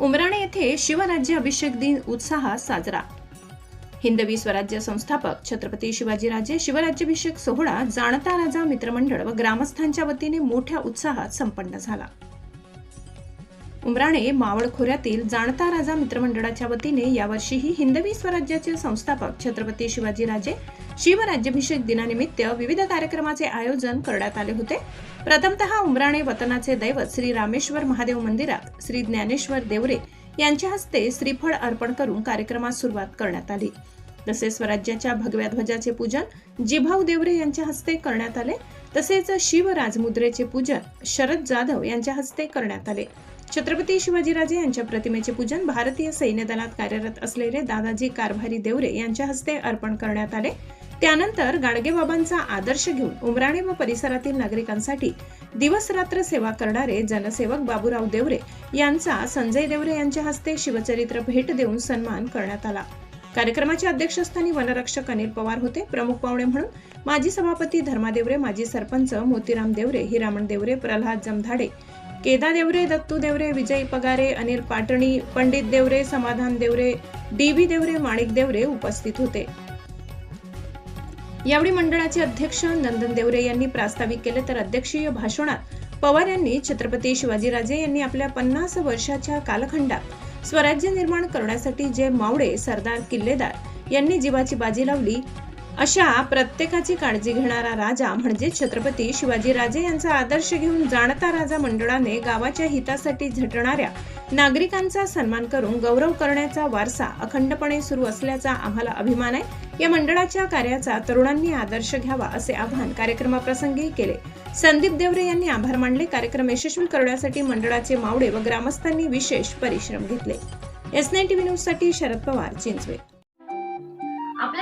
उमराणे येथे शिवराज्य अभिषेक दिन उत्साहात साजरा. हिंदवी स्वराज्य संस्थापक छत्रपती शिवाजीराजे शिवराज्याभिषेक सोहळा जाणता राजा मित्रमंडळ व ग्रामस्थांच्या वतीने मोठ्या उत्साहात संपन्न झाला. उमराणे मावळ खोऱ्यातील जाणता राजा मित्रमंडळाच्या वतीने यावर्षीही हिंदवी स्वराज्याचे संस्थापक छत्रपती शिवाजीराजे शिवराज्याभिषेक दिनानिमित्त विविध कार्यक्रमाचे आयोजन करण्यात आले होते. प्रथमतः उमराणे वतनाचे दैवत श्री रामेश्वर महादेव मंदिरात श्री ज्ञानेश्वर देवरे यांच्या हस्ते श्रीफळ अर्पण करून कार्यक्रमास सुरुवात करण्यात आली. तसेच स्वराज्याच्या भगव्या ध्वजाचे पूजन जिभाऊ देवरे यांच्या हस्ते करण्यात आले. तसेच शिवराजमुद्रेचे पूजन शरद जाधव यांच्या हस्ते करण्यात आले. छत्रपती शिवाजीराजे यांच्या प्रतिमेचे पूजन भारतीय सैन्य दलात कार्यरत असलेले दादाजी कारभारी देवरे यांच्या हस्ते अर्पण करण्यात आले. त्यानंतर गाडगेबाबांचा आदर्श घेऊन उमराणे व परिसरातील नागरिकांसाठी दिवस रात्र सेवा करणारे जनसेवक बाबूराव देवरे यांचा संजय देवरे यांच्या हस्ते शिवचरित्र भेट देऊन सन्मान करण्यात आला. कार्यक्रमाच्या अध्यक्षस्थानी वनरक्षक अनिल पवार होते. प्रमुख पाहुणे म्हणून माजी सभापती धर्मा देवरे माजी सरपंच मोतीराम देवरे हिरामण देवरे प्रल्हाद जमधाडे केदा देवरे दत्तू देवरे विजय पगारे अनिल पाटणी पंडित देवरे समाधान देवरे डी बी देवरे माणिक देवरे उपस्थित होते. यावेळी मंडळाचे अध्यक्ष नंदन देवरे यांनी प्रास्ताविक केले तर अध्यक्षीय भाषणात पवार यांनी छत्रपती शिवाजीराजे यांनी आपल्या पन्नास वर्षाच्या कालखंडात स्वराज्य निर्माण करण्यासाठी जे मावळे सरदार किल्लेदार यांनी जीवाची बाजी लावली अशा प्रत्येकाची काळजी घेणारा राजा म्हणजे छत्रपती शिवाजीराजे यांचा आदर्श घेऊन जाणता राजा मंडळाने गावाच्या हितासाठी झटणाऱ्या नागरिकांचा सन्मान करून गौरव करण्याचा वारसा अखंडपणे सुरू असल्याचा आम्हाला अभिमान आहे. या मंडळाच्या कार्याचा तरुणांनी आदर्श घ्यावा असे आवाहन कार्यक्रमाप्रसंगी केले. संदीप देवरे यांनी आभार मानले. कार्यक्रम यशस्वी करण्यासाठी मंडळाचे मावडे व ग्रामस्थांनी विशेष परिश्रम घेतले. एस नाईन टीव्ही न्यूजसाठी शरद पवार चिंचवे